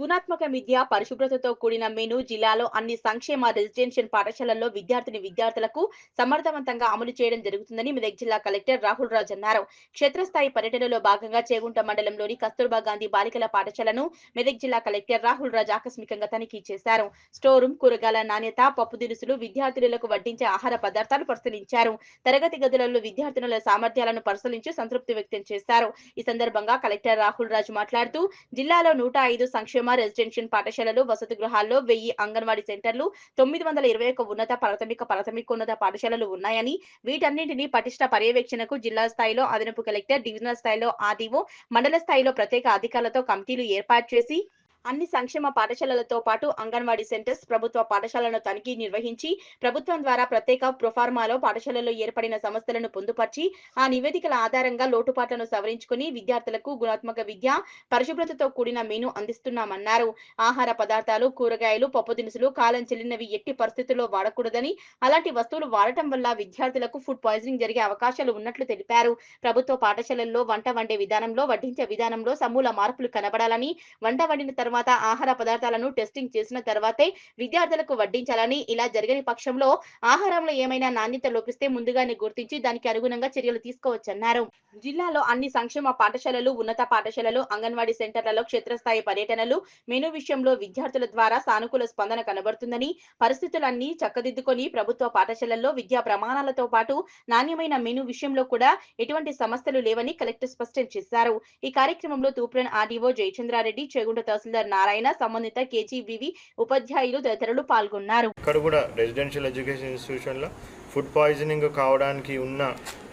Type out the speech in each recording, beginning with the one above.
గుణాత్మక విద్య పరిశుభ్రతతో కూడిన మెను జిల్లాలో అన్ని సంక్షేమ రెసిడెన్షియల్ పాఠశాలల్లో విద్యార్థిని విద్యార్థులకు సమర్థవంతంగా అమలు చేయడం జరుగుతుందని మెదక్ జిల్లా కలెక్టర్ రాహుల్ రాజ్ అన్నారు. క్షేత్రస్థాయి పర్యటనలో భాగంగా చేగుంట మండలంలోని కస్తూర్బా గాంధీ బాలికల పాఠశాలను మెదక్ జిల్లా కలెక్టర్ రాహుల్ రాజ్ ఆకస్మికంగా తనిఖీ చేశారు. స్టోర్ రూమ్ కూరగాయల నాణ్యత పప్పు దినుసులు విద్యార్థులకు వడ్డించే ఆహార పదార్థాలు పరిశీలించారు. తరగతి గదులలో విద్యార్థినుల సామర్థ్యాలను పరిశీలించి సంతృప్తి వ్యక్తం చేశారు. ఈ సందర్భంగా కలెక్టర్ రాహుల్ రాజ్ మాట్లాడుతూ జిల్లాలో నూట ఐదు సంక్షేమ రెసిడెన్షియల్ పాఠశాలలు వసతి గృహాల్లో వెయ్యి అంగన్వాడీ సెంటర్లు తొమ్మిది వందల ఇరవై ఒక్క ఉన్నత ప్రాథమిక ప్రాథమికోన్నత పాఠశాలలు ఉన్నాయని వీటన్నింటినీ పటిష్ట పర్యవేక్షణకు జిల్లా స్థాయిలో అదనపు కలెక్టర్ డివిజనల్ స్థాయిలో ఆర్డీఓ మండల స్థాయిలో ప్రత్యేక అధికారులతో కమిటీలు ఏర్పాటు చేసి అన్ని సంక్షేమ పాఠశాలలతో పాటు అంగన్వాడీ సెంటర్స్ ప్రభుత్వ పాఠశాలను తనిఖీ నిర్వహించి ప్రభుత్వం ద్వారా ప్రత్యేక ప్రొఫార్మాలో పాఠశాలలో ఏర్పడిన సమస్యలను పొందుపర్చి ఆ నివేదికల ఆధారంగా లోటుపాట్లను సవరించుకుని విద్యార్థులకు గుణాత్మక విద్య పరిశుభ్రతతో కూడిన మెను అందిస్తున్నామన్నారు. ఆహార పదార్థాలు కూరగాయలు పప్పు దినుసులు కాలం చెల్లినవి ఎట్టి పరిస్థితుల్లో వాడకూడదని అలాంటి వస్తువులు వాడటం వల్ల విద్యార్థులకు ఫుడ్ పాయిజనింగ్ జరిగే అవకాశాలు ఉన్నట్లు తెలిపారు. ప్రభుత్వ పాఠశాలల్లో వంట వండే విధానంలో వడ్డించే విధానంలో సమూల మార్పులు కనబడాలని వంట వండిన తర్వాత ఆహార పదార్థాలను టెస్టింగ్ చేసిన తర్వాతే విద్యార్థులకు వడ్డించాలని ఇలా జరగని పక్షంలో ఆహారంలో ఏమైనా నాణ్యత లోపిస్తే ముందుగానే గుర్తించి దానికి అనుగుణంగా చర్యలు తీసుకోవచ్చన్నారు. జిల్లాలో అన్ని సంక్షేమ పాఠశాలలు ఉన్నత పాఠశాలలు అంగన్వాడీ సెంటర్లలో క్షేత్రస్థాయి పర్యటనలు మెను విషయంలో విద్యార్థుల ద్వారా సానుకూల స్పందన కనబడుతుందని పరిస్థితులన్నీ చక్కదిద్దుకొని ప్రభుత్వ పాఠశాలల్లో విద్యా ప్రమాణాలతో పాటు నాణ్యమైన మెను విషయంలో కూడా ఎటువంటి సమస్యలు లేవని కలెక్టర్ స్పష్టం చేశారు. ఈ కార్యక్రమంలో తూప్రన్ ఆర్డీఓ జయచంద్రారెడ్డి చేగుంట తహసీల్దార్ నారాయణ సంబంధిత కేజీబీవి ఉపాధ్యాయులు తదితరులు పాల్గొన్నారు. ఇక్కడ కూడా రెసిడెన్షియల్ ఎడ్యుకేషన్ ఇన్స్టిట్యూషన్లో ఫుడ్ పాయిజనింగ్ కావడానికి ఉన్న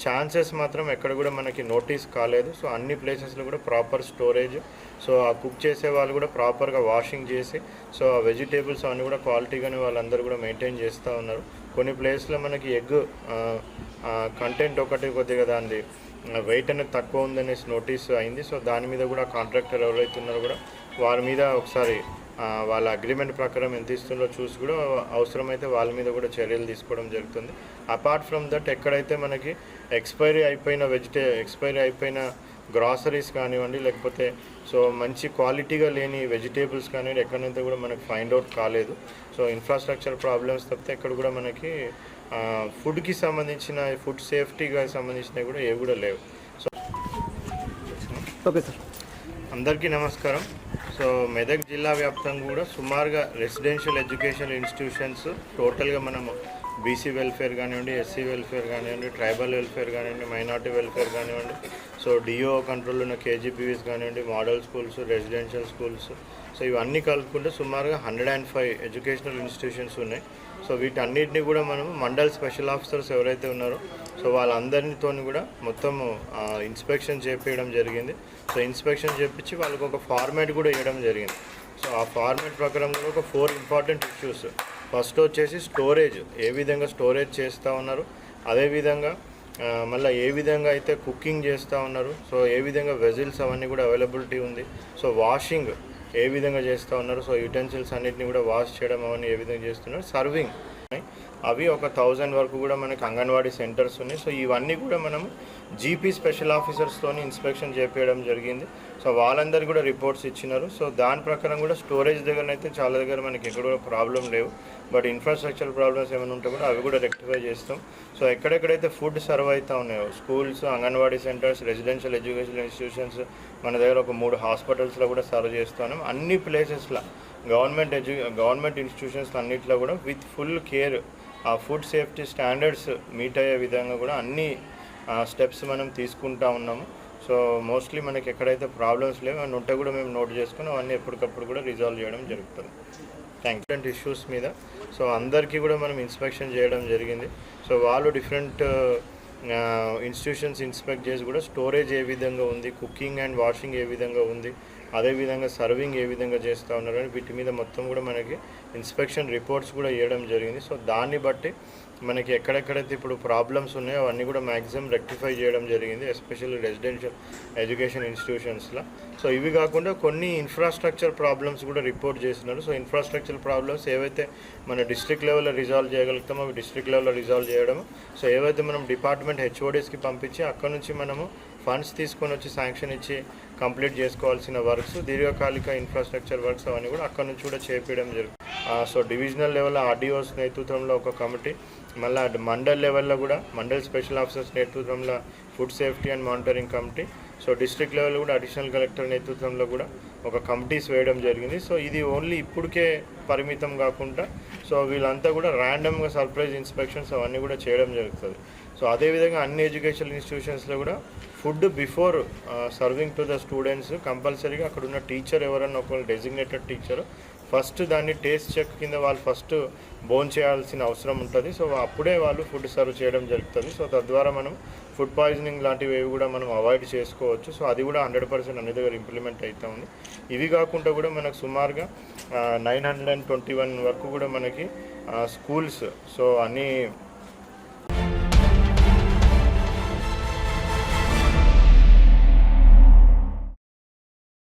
ఛాన్సెస్ మాత్రం ఎక్కడ కూడా మనకి నోటీస్ కాలేదు. సో అన్ని ప్లేసెస్లో కూడా ప్రాపర్ స్టోరేజ్. సో ఆ కుక్ చేసే వాళ్ళు కూడా ప్రాపర్గా వాషింగ్ చేసి సో ఆ వెజిటేబుల్స్ అవన్నీ కూడా క్వాలిటీగానే వాళ్ళందరూ కూడా మెయింటైన్ చేస్తూ ఉన్నారు. కొన్ని ప్లేస్లో మనకి ఎగ్ కంటెంట్ ఒకటి కొద్దిగా దాని వెయిట్ అనేది తక్కువ ఉందనేసి నోటీస్ అయింది. సో దాని మీద కూడా కాంట్రాక్టర్ ఎవరైతున్నారో కూడా వారి మీద ఒకసారి వాళ్ళ అగ్రిమెంట్ ప్రకారం ఎంత ఇస్తుందో చూసి కూడా అవసరమైతే వాళ్ళ మీద కూడా చర్యలు తీసుకోవడం జరుగుతుంది. అపార్ట్ ఫ్రమ్ దట్ ఎక్కడైతే మనకి ఎక్స్పైరీ అయిపోయిన వెజిటే ఎక్స్పైరీ అయిపోయిన గ్రాసరీస్ కానివ్వండి లేకపోతే సో మంచి క్వాలిటీగా లేని వెజిటేబుల్స్ కానివ్వండి ఎక్కడైతే కూడా మనకి ఫైండ్ అవుట్ కాలేదు. సో ఇన్ఫ్రాస్ట్రక్చర్ ప్రాబ్లమ్స్ తప్పితే ఎక్కడ కూడా మనకి ఫుడ్కి సంబంధించిన ఫుడ్ సేఫ్టీగా సంబంధించినవి కూడా ఏవి కూడా లేవు. సో ఓకే సార్ అందరికీ నమస్కారం. సో మెదక్ జిల్లా వ్యాప్తంగా కూడా సుమారుగా రెసిడెన్షియల్ ఎడ్యుకేషన్ ఇన్స్టిట్యూషన్స్ టోటల్గా మనము బీసీ వెల్ఫేర్ కానివ్వండి ఎస్సీ వెల్ఫేర్ కానివ్వండి ట్రైబల్ వెల్ఫేర్ కానివ్వండి మైనార్టీ వెల్ఫేర్ కానివ్వండి సో డిఓ కంట్రోల్ ఉన్న కేజీపీవీస్ కానివ్వండి model schools residential schools. So ఇవన్నీ కలుపుకుంటే సుమారుగా hundred and five educational institutions ఉన్నాయి. సో వీటన్నిటిని కూడా మనం మండల్ స్పెషల్ ఆఫీసర్స్ ఎవరైతే ఉన్నారో సో వాళ్ళందరితో కూడా మొత్తము ఇన్స్పెక్షన్ చేపించడం జరిగింది. సో ఇన్స్పెక్షన్ చేపించి వాళ్ళకి ఒక ఫార్మాట్ కూడా ఇవ్వడం జరిగింది. సో ఆ ఫార్మాట్ ప్రకారం కూడా ఒక ఫోర్ ఇంపార్టెంట్ ఇష్యూస్. ఫస్ట్ వచ్చేసి స్టోరేజ్ ఏ విధంగా స్టోరేజ్ చేస్తూ ఉన్నారు అదేవిధంగా మళ్ళీ ఏ విధంగా అయితే కుకింగ్ చేస్తూ ఉన్నారు సో ఏ విధంగా వెజిల్స్ అవన్నీ కూడా అవైలబిలిటీ ఉంది. సో వాషింగ్ ఏ విధంగా చేస్తూ ఉన్నారు. సో యుటెన్సిల్స్ అన్నిటిని కూడా వాష్ చేయడం అవన్నీ ఏ విధంగా చేస్తున్నారు. సర్వింగ్ అవి ఒక థౌజండ్ వరకు కూడా మనకి అంగన్వాడీ సెంటర్స్ ఉన్నాయి. సో ఇవన్నీ కూడా మనం జీపీ స్పెషల్ ఆఫీసర్స్తో ఇన్స్పెక్షన్ చేపించడం జరిగింది. సో వాళ్ళందరూ కూడా రిపోర్ట్స్ ఇచ్చినారు. సో దాని ప్రకారం కూడా స్టోరేజ్ దగ్గర అయితే చాలా దగ్గర మనకి ఎక్కడ కూడా ప్రాబ్లం లేవు. బట్ ఇన్ఫ్రాస్ట్రక్చర్ ప్రాబ్లమ్స్ ఏమైనా ఉంటే కూడా అవి కూడా రెక్టిఫై చేస్తాం. సో ఎక్కడెక్కడైతే ఫుడ్ సర్వ్ అవుతా ఉన్నాయో schools anganwadi centres residential education institutions మన దగ్గర ఒక మూడు హాస్పిటల్స్లో కూడా సర్వ్ చేస్తున్నాం. అన్ని ప్లేసెస్లో గవర్నమెంట్ ఎడ్యు గవర్నమెంట్ ఇన్స్టిట్యూషన్స్ అన్నింటిలో కూడా విత్ ఫుల్ కేర్ ఆ ఫుడ్ సేఫ్టీ స్టాండర్డ్స్ మీట్ అయ్యే విధంగా కూడా అన్ని స్టెప్స్ మనం తీసుకుంటా ఉన్నాము. సో మోస్ట్లీ మనకి ఎక్కడైతే ప్రాబ్లమ్స్ లేవు అని ఉంటే కూడా మేము నోట్ చేసుకుని అవన్నీ ఎప్పటికప్పుడు కూడా రిజాల్వ్ చేయడం జరుగుతుంది. థ్యాంక్ ఇష్యూస్ మీద. సో అందరికీ కూడా మనం ఇన్స్పెక్షన్ చేయడం జరిగింది. సో వాళ్ళు డిఫరెంట్ ఇన్స్టిట్యూషన్స్ ఇన్స్పెక్ట్ చేసి కూడా స్టోరేజ్ ఏ విధంగా ఉంది కుకింగ్ అండ్ వాషింగ్ ఏ విధంగా ఉంది అదేవిధంగా సర్వింగ్ ఏ విధంగా చేస్తూ ఉన్నారు అని వీటి మీద మొత్తం కూడా మనకి ఇన్స్పెక్షన్ రిపోర్ట్స్ కూడా ఇవ్వడం జరిగింది. సో దాన్ని బట్టి మనకి ఎక్కడెక్కడైతే ఇప్పుడు ప్రాబ్లమ్స్ ఉన్నాయో అవన్నీ కూడా మ్యాక్సిమం రెక్టిఫై చేయడం జరిగింది ఎస్పెషల్లీ రెసిడెన్షియల్ ఎడ్యుకేషన్ ఇన్స్టిట్యూషన్స్లో. సో ఇవి కాకుండా కొన్ని ఇన్ఫ్రాస్ట్రక్చర్ ప్రాబ్లమ్స్ కూడా రిపోర్ట్ చేస్తున్నారు. సో ఇన్ఫ్రాస్ట్రక్చర్ ప్రాబ్లమ్స్ ఏవైతే మన డిస్ట్రిక్ట్ లెవెల్లో రిజాల్వ్ చేయగలుగుతామో అవి డిస్ట్రిక్ట్ లెవెల్లో రిజాల్వ్ చేయడం సో ఏవైతే మనం డిపార్ట్మెంట్ హెచ్ఓడీస్కి పంపించి అక్కడ నుంచి మనము ఫండ్స్ తీసుకొని వచ్చి శాంక్షన్ ఇచ్చి కంప్లీట్ చేసుకోవాల్సిన వర్క్స్ దీర్ఘకాలిక ఇన్ఫ్రాస్ట్రక్చర్ వర్క్స్ అవన్నీ కూడా అక్కడ నుంచి కూడా చేపించడం జరుగుతుంది సో డివిజనల్ లెవెల్లో ఆర్డీఓస్ నేతృత్వంలో ఒక కమిటీ మళ్ళీ మండల్ లెవెల్లో కూడా మండల్ స్పెషల్ ఆఫీసర్స్ నేతృత్వంలో food safety and monitoring committee so district level కూడా అడిషనల్ కలెక్టర్ నేతృత్వంలో కూడా ఒక కమిటీస్ వేయడం జరిగింది. సో ఇది ఓన్లీ ఇప్పటికే పరిమితం కాకుండా సో వీళ్ళంతా కూడా ర్యాండమ్గా సర్ప్రైజ్ ఇన్స్పెక్షన్స్ అవన్నీ కూడా చేయడం జరుగుతుంది. సో అదేవిధంగా అన్ని ఎడ్యుకేషనల్ ఇన్స్టిట్యూషన్స్లో కూడా food before serving to the students కంపల్సరీగా అక్కడ ఉన్న టీచర్ ఎవరన్నా ఒకళ్ళు డెసిగ్నేటెడ్ టీచర్ ఫస్ట్ దాన్ని టేస్ట్ చెక్ కింద వాళ్ళు ఫస్ట్ బోన్ చేయాల్సిన అవసరం ఉంటుంది. సో అప్పుడే వాళ్ళు ఫుడ్ సర్వ్ చేయడం జరుగుతుంది. సో తద్వారా మనం ఫుడ్ పాయిజనింగ్ లాంటివి ఏవి కూడా మనం అవాయిడ్ చేసుకోవచ్చు. సో అది కూడా హండ్రెడ్ పర్సెంట్ అన్ని దగ్గర ఇంప్లిమెంట్ అవుతూ ఉంది. ఇవి కాకుండా కూడా మనకు సుమారుగా nine hundred and twenty one వరకు కూడా మనకి స్కూల్స్ సో అన్నీ